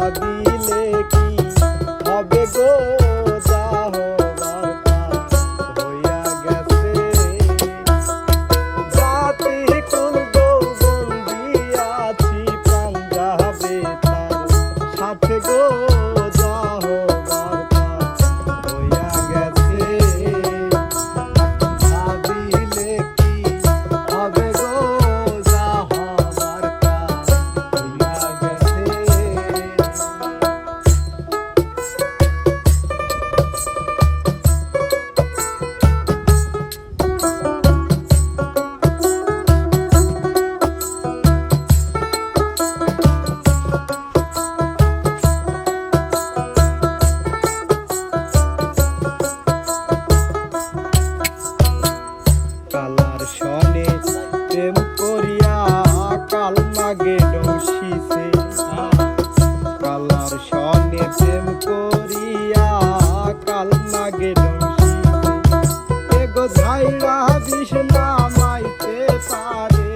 Bobby. গেল শীতে colour সনে প্রেম করিয়া কাল না গেল শীতে এগো ঝাইরা বিষ না মাইতে পারে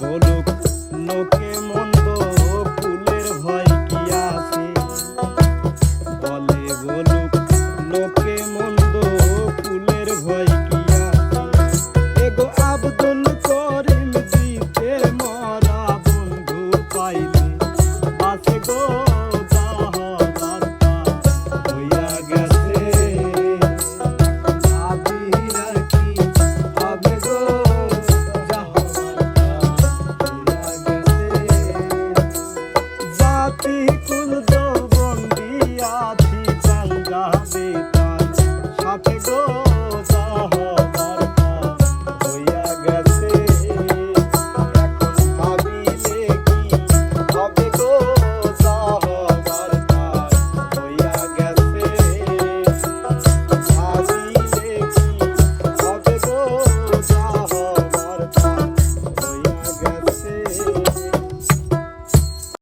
bolo.